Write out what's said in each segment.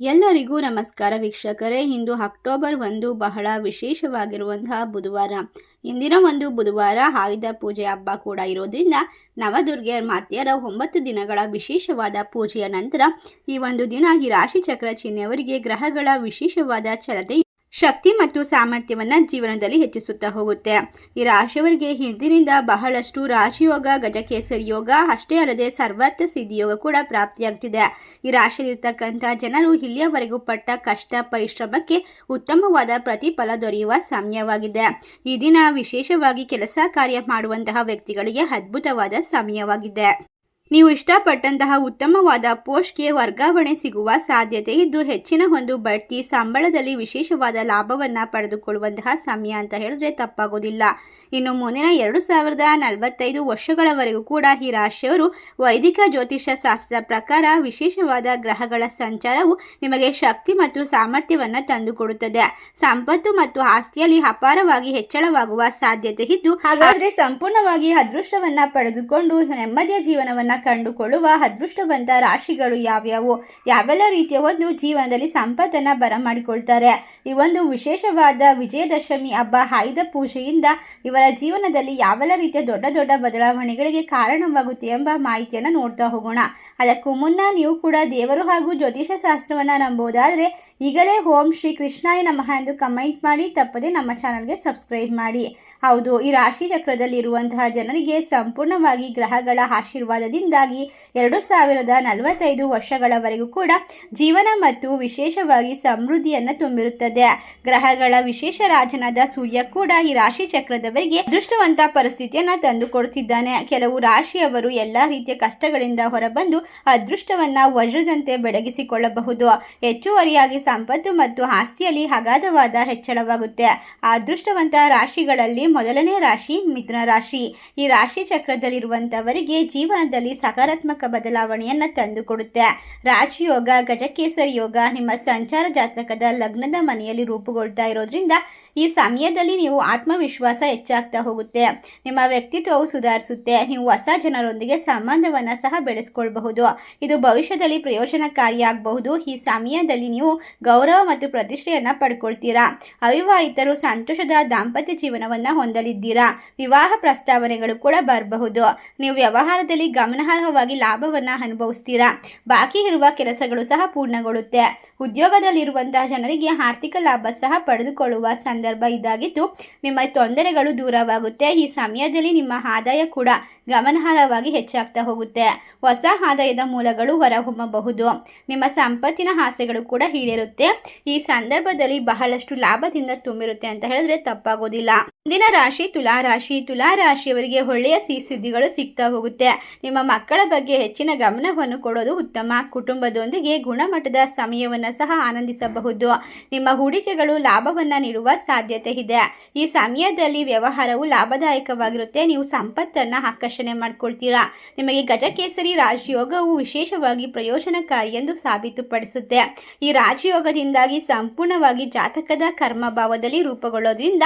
ಎಲ್ಲರಿಗೂ ನಮಸ್ಕಾರ ವೀಕ್ಷಕರೇ. ಇಂದು ಅಕ್ಟೋಬರ್ ಒಂದು ಬಹಳ ವಿಶೇಷವಾಗಿರುವಂತಹ ಬುಧವಾರ. ಇಂದಿನ ಒಂದು ಬುಧವಾರ ಆಯುಧ ಪೂಜೆ ಹಬ್ಬ ಕೂಡ ಇರೋದ್ರಿಂದ ನವದುರ್ಗೆ ಮಾತೆಯರ ಒಂಬತ್ತು ದಿನಗಳ ವಿಶೇಷವಾದ ಪೂಜೆಯ ನಂತರ ಈ ಒಂದು ದಿನ ಈ ರಾಶಿ ಚಕ್ರ ಚಿಹ್ನೆಯವರಿಗೆ ಗ್ರಹಗಳ ವಿಶೇಷವಾದ ಚಲನೆ ಶಕ್ತಿ ಮತ್ತು ಸಾಮರ್ಥ್ಯವನ್ನು ಜೀವನದಲ್ಲಿ ಹೆಚ್ಚಿಸುತ್ತಾ ಹೋಗುತ್ತೆ. ಈ ರಾಶಿಯವರಿಗೆ ಹಿಂದಿನಿಂದ ಬಹಳಷ್ಟು ರಾಶಿಯೋಗ, ಗಜಕೇಸರಿ ಯೋಗ, ಅಷ್ಟೇ ಅಲ್ಲದೆ ಸರ್ವಾರ್ಥ ಸಿದ್ಧಿಯೋಗ ಕೂಡ ಪ್ರಾಪ್ತಿಯಾಗ್ತಿದೆ. ಈ ರಾಶಿಯಲ್ಲಿರ್ತಕ್ಕಂಥ ಜನರು ಇಲ್ಲಿಯವರೆಗೂ ಪಟ್ಟ ಕಷ್ಟ, ಪರಿಶ್ರಮಕ್ಕೆ ಉತ್ತಮವಾದ ಪ್ರತಿಫಲ ದೊರೆಯುವ ಸಮಯವಾಗಿದೆ. ಈ ದಿನ ವಿಶೇಷವಾಗಿ ಕೆಲಸ ಕಾರ್ಯ ಮಾಡುವಂತಹ ವ್ಯಕ್ತಿಗಳಿಗೆ ಅದ್ಭುತವಾದ ಸಮಯವಾಗಿದೆ. ನೀವು ಇಷ್ಟಪಟ್ಟಂತಹ ಉತ್ತಮವಾದ ಪೋಸ್ಟ್ಗೆ ವರ್ಗಾವಣೆ ಸಿಗುವ ಸಾಧ್ಯತೆ ಇದ್ದು ಹೆಚ್ಚಿನ ಒಂದು ಬಡ್ತಿ ಸಂಬಳದಲ್ಲಿ ವಿಶೇಷವಾದ ಲಾಭವನ್ನು ಪಡೆದುಕೊಳ್ಳುವಂತಹ ಸಮಯ ಅಂತ ಹೇಳಿದ್ರೆ ತಪ್ಪಾಗೋದಿಲ್ಲ. ಇನ್ನು ಮುಂದಿನ ಎರಡು ಸಾವಿರದ ನಲವತ್ತೈದು ವರ್ಷಗಳವರೆಗೂ ಕೂಡ ಈ ರಾಶಿಯವರು ವೈದಿಕ ಜ್ಯೋತಿಷ ಶಾಸ್ತ್ರದ ಪ್ರಕಾರ ವಿಶೇಷವಾದ ಗ್ರಹಗಳ ಸಂಚಾರವು ನಿಮಗೆ ಶಕ್ತಿ ಮತ್ತು ಸಾಮರ್ಥ್ಯವನ್ನು ತಂದುಕೊಡುತ್ತದೆ. ಸಂಪತ್ತು ಮತ್ತು ಆಸ್ತಿಯಲ್ಲಿ ಅಪಾರವಾಗಿ ಹೆಚ್ಚಳವಾಗುವ ಸಾಧ್ಯತೆ ಇದ್ದು ಹಾಗಾದರೆ ಸಂಪೂರ್ಣವಾಗಿ ಅದೃಷ್ಟವನ್ನ ಪಡೆದುಕೊಂಡು ನೆಮ್ಮದಿಯ ಜೀವನವನ್ನ ಕಂಡುಕೊಳ್ಳುವ ಅದೃಷ್ಟವಂತ ರಾಶಿಗಳು ಯಾವ್ಯಾವು? ಯಾವೆಲ್ಲ ರೀತಿಯ ಒಂದು ಜೀವನದಲ್ಲಿ ಸಂಪತ್ತನ್ನು ಬರಮಾಡಿಕೊಳ್ತಾರೆ? ಈ ಒಂದು ವಿಶೇಷವಾದ ವಿಜಯದಶಮಿ ಹಬ್ಬ, ಆಯುಧ ಪೂಜೆಯಿಂದ ಇವರ ಜೀವನದಲ್ಲಿ ಯಾವೆಲ್ಲ ರೀತಿಯ ದೊಡ್ಡ ದೊಡ್ಡ ಬದಲಾವಣೆಗಳಿಗೆ ಕಾರಣವಾಗುತ್ತೆ ಎಂಬ ಮಾಹಿತಿಯನ್ನು ನೋಡ್ತಾ ಹೋಗೋಣ. ಅದಕ್ಕೂ ಮುನ್ನ ನೀವು ಕೂಡ ದೇವರು ಹಾಗೂ ಜ್ಯೋತಿಷ ಶಾಸ್ತ್ರವನ್ನು ನಂಬೋದಾದ್ರೆ ಈಗಲೇ ಓಂ ಶ್ರೀ ಕೃಷ್ಣಾಯ ನಮಃ ಎಂದು ಕಮೆಂಟ್ ಮಾಡಿ, ತಪ್ಪದೆ ನಮ್ಮ ಚಾನಲ್ಗೆ ಸಬ್ಸ್ಕ್ರೈಬ್ ಮಾಡಿ. ಹೌದು, ಈ ರಾಶಿ ಚಕ್ರದಲ್ಲಿರುವಂತಹ ಜನರಿಗೆ ಸಂಪೂರ್ಣವಾಗಿ ಗ್ರಹಗಳ ಆಶೀರ್ವಾದದಿಂದಾಗಿ ಎರಡು ಸಾವಿರದ ನಲವತ್ತೈದು ವರ್ಷಗಳವರೆಗೂ ಕೂಡ ಜೀವನ ಮತ್ತು ವಿಶೇಷವಾಗಿ ಸಮೃದ್ಧಿಯನ್ನು ತುಂಬಿರುತ್ತದೆ. ಗ್ರಹಗಳ ವಿಶೇಷ ರಾಜನಾದ ಸೂರ್ಯ ಕೂಡ ಈ ರಾಶಿ ಚಕ್ರದವರಿಗೆ ಅದೃಷ್ಟವಂತ ಪರಿಸ್ಥಿತಿಯನ್ನು ತಂದುಕೊಡುತ್ತಿದ್ದಾನೆ. ಕೆಲವು ರಾಶಿಯವರು ಎಲ್ಲ ರೀತಿಯ ಕಷ್ಟಗಳಿಂದ ಹೊರಬಂದು ಅದೃಷ್ಟವನ್ನ ವಜ್ರದಂತೆ ಬೆಳಗಿಸಿಕೊಳ್ಳಬಹುದು. ಹೆಚ್ಚುವರಿಯಾಗಿ ಸಂಪತ್ತು ಮತ್ತು ಆಸ್ತಿಯಲ್ಲಿ ಅಗಾಧವಾದ ಹೆಚ್ಚಳವಾಗುತ್ತೆ. ಅದೃಷ್ಟವಂತ ರಾಶಿಗಳಲ್ಲಿ ಮೊದಲನೇ ರಾಶಿ ಮಿಥುನ ರಾಶಿ. ಈ ರಾಶಿ ಚಕ್ರದಲ್ಲಿರುವಂತವರಿಗೆ ಜೀವನದಲ್ಲಿ ಸಕಾರಾತ್ಮಕ ಬದಲಾವಣೆಯನ್ನು ತಂದುಕೊಡುತ್ತೆ ರಾಜಯೋಗ, ಗಜಕೇಸರಿ ಯೋಗ, ನಿಮ್ಮ ಸಂಚಾರ ಜಾತಕದ ಲಗ್ನದ ಮನೆಯಲ್ಲಿ ರೂಪುಗೊಳ್ತಾ ಇರೋದ್ರಿಂದ ಈ ಸಮಯದಲ್ಲಿ ನೀವು ಆತ್ಮವಿಶ್ವಾಸ ಹೆಚ್ಚಾಗ್ತಾ ಹೋಗುತ್ತೆ. ನಿಮ್ಮ ವ್ಯಕ್ತಿತ್ವವು ಸುಧಾರಿಸುತ್ತೆ. ನೀವು ಹೊಸ ಜನರೊಂದಿಗೆ ಸಂಬಂಧವನ್ನು ಸಹ ಬೆಳೆಸ್ಕೊಳ್ಬಹುದು. ಇದು ಭವಿಷ್ಯದಲ್ಲಿ ಪ್ರಯೋಜನಕಾರಿಯಾಗಬಹುದು. ಈ ಸಮಯದಲ್ಲಿ ನೀವು ಗೌರವ ಮತ್ತು ಪ್ರತಿಷ್ಠೆಯನ್ನು ಪಡ್ಕೊಳ್ತೀರಾ? ಅವಿವಾಹಿತರು ಸಂತೋಷದ ದಾಂಪತ್ಯ ಜೀವನವನ್ನು ಹೊಂದಲಿದ್ದೀರಾ? ವಿವಾಹ ಪ್ರಸ್ತಾವನೆಗಳು ಕೂಡ ಬರಬಹುದು. ನೀವು ವ್ಯವಹಾರದಲ್ಲಿ ಗಮನಾರ್ಹವಾಗಿ ಲಾಭವನ್ನು ಅನುಭವಿಸ್ತೀರಾ? ಬಾಕಿ ಇರುವ ಕೆಲಸಗಳು ಸಹ ಪೂರ್ಣಗೊಳ್ಳುತ್ತೆ. ಉದ್ಯೋಗದಲ್ಲಿರುವಂತಹ ಜನರಿಗೆ ಆರ್ಥಿಕ ಲಾಭ ಸಹ ಪಡೆದುಕೊಳ್ಳುವ ಸಂದರ್ಭ ಇದಾಗಿದ್ದು, ನಿಮ್ಮ ತೊಂದರೆಗಳು ದೂರವಾಗುತ್ತೆ. ಈ ಸಮಯದಲ್ಲಿ ನಿಮ್ಮ ಆದಾಯ ಕೂಡ ಗಮನಾರ್ಹವಾಗಿ ಹೆಚ್ಚಾಗ್ತಾ ಹೋಗುತ್ತೆ. ಹೊಸ ಆದಾಯದ ಮೂಲಗಳು ಹೊರಹೊಮ್ಮಬಹುದು. ನಿಮ್ಮ ಸಂಪತ್ತಿನ ಆಸೆಗಳು ಕೂಡ ಈಡೇರುತ್ತೆ. ಈ ಸಂದರ್ಭದಲ್ಲಿ ಬಹಳಷ್ಟು ಲಾಭದಿಂದ ತುಂಬಿರುತ್ತೆ ಅಂತ ಹೇಳಿದ್ರೆ ತಪ್ಪಾಗೋದಿಲ್ಲ. ಮುಂದಿನ ರಾಶಿ ತುಲಾ ರಾಶಿ ತುಲಾ ರಾಶಿಯವರಿಗೆ ಒಳ್ಳೆಯ ಸಿಹಿ ಸುದ್ದಿಗಳು ಸಿಗ್ತಾ ಹೋಗುತ್ತೆ. ನಿಮ್ಮ ಮಕ್ಕಳ ಬಗ್ಗೆ ಹೆಚ್ಚಿನ ಗಮನವನ್ನು ಕೊಡೋದು ಉತ್ತಮ. ಕುಟುಂಬದೊಂದಿಗೆ ಗುಣಮಟ್ಟದ ಸಮಯವನ್ನು ಸಹ ಆನಂದಿಸಬಹುದು. ನಿಮ್ಮ ಹೂಡಿಕೆಗಳು ಲಾಭವನ್ನು ನೀಡುವ ಸಾಧ್ಯತೆ ಇದೆ. ಈ ಸಮಯದಲ್ಲಿ ವ್ಯವಹಾರವು ಲಾಭದಾಯಕವಾಗಿರುತ್ತೆ. ನೀವು ಸಂಪತ್ತನ್ನು ಆಕರ್ಷಣೆ ಮಾಡ್ಕೊಳ್ತೀರಾ. ನಿಮಗೆ ಗಜಕೇಸರಿ ರಾಜಯೋಗವು ವಿಶೇಷವಾಗಿ ಪ್ರಯೋಜನಕಾರಿ ಎಂದು ಸಾಬೀತುಪಡಿಸುತ್ತೆ. ಈ ರಾಜಯೋಗದಿಂದಾಗಿ ಸಂಪೂರ್ಣವಾಗಿ ಜಾತಕದ ಕರ್ಮಭಾವದಲ್ಲಿ ರೂಪುಗೊಳ್ಳೋದ್ರಿಂದ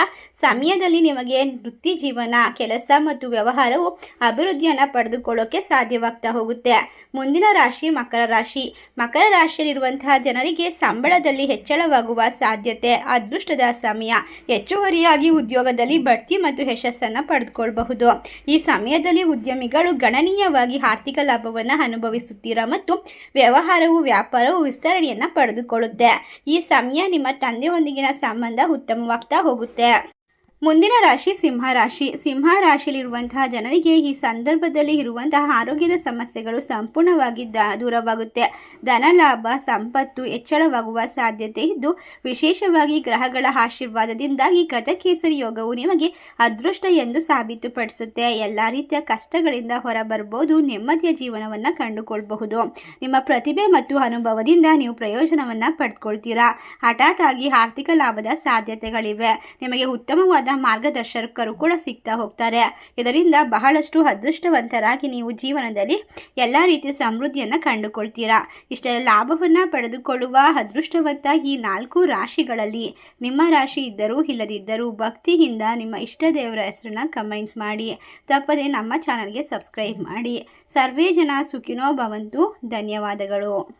ಸಮಯದಲ್ಲಿ ನಿಮಗೆ ವೃತ್ತಿ ಜೀವನ, ಕೆಲಸ ಮತ್ತು ವ್ಯವಹಾರವು ಅಭಿವೃದ್ಧಿಯನ್ನು ಪಡೆದುಕೊಳ್ಳೋಕೆ ಸಾಧ್ಯವಾಗ್ತಾ ಹೋಗುತ್ತೆ. ಮುಂದಿನ ರಾಶಿ ಮಕರ ರಾಶಿ. ಮಕರ ರಾಶಿಯಲ್ಲಿರುವಂತಹ ಜನರಿಗೆ ಸಂಬಳದಲ್ಲಿ ಹೆಚ್ಚಳವಾಗುವ ಸಾಧ್ಯತೆ, ಅದೃಷ್ಟದ ಸಮಯ. ಹೆಚ್ಚುವರಿಯಾಗಿ ಉದ್ಯೋಗದಲ್ಲಿ ಬಡ್ತಿ ಮತ್ತು ಯಶಸ್ಸನ್ನು ಪಡೆದುಕೊಳ್ಳಬಹುದು ಈ ಸಮಯದಲ್ಲಿ ಉದ್ಯಮಿಗಳು ಗಣನೀಯವಾಗಿ ಆರ್ಥಿಕ ಲಾಭವನ್ನು ಅನುಭವಿಸುತ್ತೀರಾ ಮತ್ತು ವ್ಯವಹಾರವು, ವ್ಯಾಪಾರವು ವಿಸ್ತರಣೆಯನ್ನು ಪಡೆದುಕೊಳ್ಳುತ್ತೆ. ಈ ಸಮಯ ನಿಮ್ಮ ತಂದೆಯೊಂದಿಗಿನ ಸಂಬಂಧ ಉತ್ತಮವಾಗ್ತಾ ಹೋಗುತ್ತೆ. ಮುಂದಿನ ರಾಶಿ ಸಿಂಹ ರಾಶಿ. ಸಿಂಹ ರಾಶಿಯಲ್ಲಿರುವಂತಹ ಜನರಿಗೆ ಈ ಸಂದರ್ಭದಲ್ಲಿ ಇರುವಂತಹ ಆರೋಗ್ಯದ ಸಮಸ್ಯೆಗಳು ಸಂಪೂರ್ಣವಾಗಿ ದೂರವಾಗುತ್ತೆ. ಧನ ಲಾಭ, ಸಂಪತ್ತು ಹೆಚ್ಚಳವಾಗುವ ಸಾಧ್ಯತೆ ಇದ್ದು, ವಿಶೇಷವಾಗಿ ಗ್ರಹಗಳ ಆಶೀರ್ವಾದದಿಂದಾಗಿ ಗಜಕೇಸರಿ ಯೋಗವು ನಿಮಗೆ ಅದೃಷ್ಟ ಎಂದು ಸಾಬೀತುಪಡಿಸುತ್ತೆ. ಎಲ್ಲ ರೀತಿಯ ಕಷ್ಟಗಳಿಂದ ಹೊರಬರಬಹುದು, ನೆಮ್ಮದಿಯ ಜೀವನವನ್ನು ಕಂಡುಕೊಳ್ಬಹುದು. ನಿಮ್ಮ ಪ್ರತಿಭೆ ಮತ್ತು ಅನುಭವದಿಂದ ನೀವು ಪ್ರಯೋಜನವನ್ನು ಪಡ್ಕೊಳ್ತೀರಾ? ಹಠಾತ್ ಆಗಿ ಆರ್ಥಿಕ ಲಾಭದ ಸಾಧ್ಯತೆಗಳಿವೆ. ನಿಮಗೆ ಉತ್ತಮವಾದ ಮಾರ್ಗದರ್ಶಕರು ಕೂಡ ಸಿಗ್ತಾ ಹೋಗ್ತಾರೆ. ಇದರಿಂದ ಬಹಳಷ್ಟು ಅದೃಷ್ಟವಂತರಾಗಿ ನೀವು ಜೀವನದಲ್ಲಿ ಎಲ್ಲ ರೀತಿಯ ಸಮೃದ್ಧಿಯನ್ನು ಕಂಡುಕೊಳ್ತೀರಾ. ಇಷ್ಟೆಲ್ಲ ಲಾಭವನ್ನು ಪಡೆದುಕೊಳ್ಳುವ ಅದೃಷ್ಟವಂತ ಈ ನಾಲ್ಕು ರಾಶಿಗಳಲ್ಲಿ ನಿಮ್ಮ ರಾಶಿ ಇದ್ದರೂ ಇಲ್ಲದಿದ್ದರೂ ಭಕ್ತಿಯಿಂದ ನಿಮ್ಮ ಇಷ್ಟ ದೇವರ ಹೆಸರನ್ನ ಕಮೆಂಟ್ ಮಾಡಿ. ತಪ್ಪದೆ ನಮ್ಮ ಚಾನಲ್ಗೆ ಸಬ್ಸ್ಕ್ರೈಬ್ ಮಾಡಿ. ಸರ್ವೇ ಜನ ಸುಖಿನೋ ಭವಂತು. ಧನ್ಯವಾದಗಳು.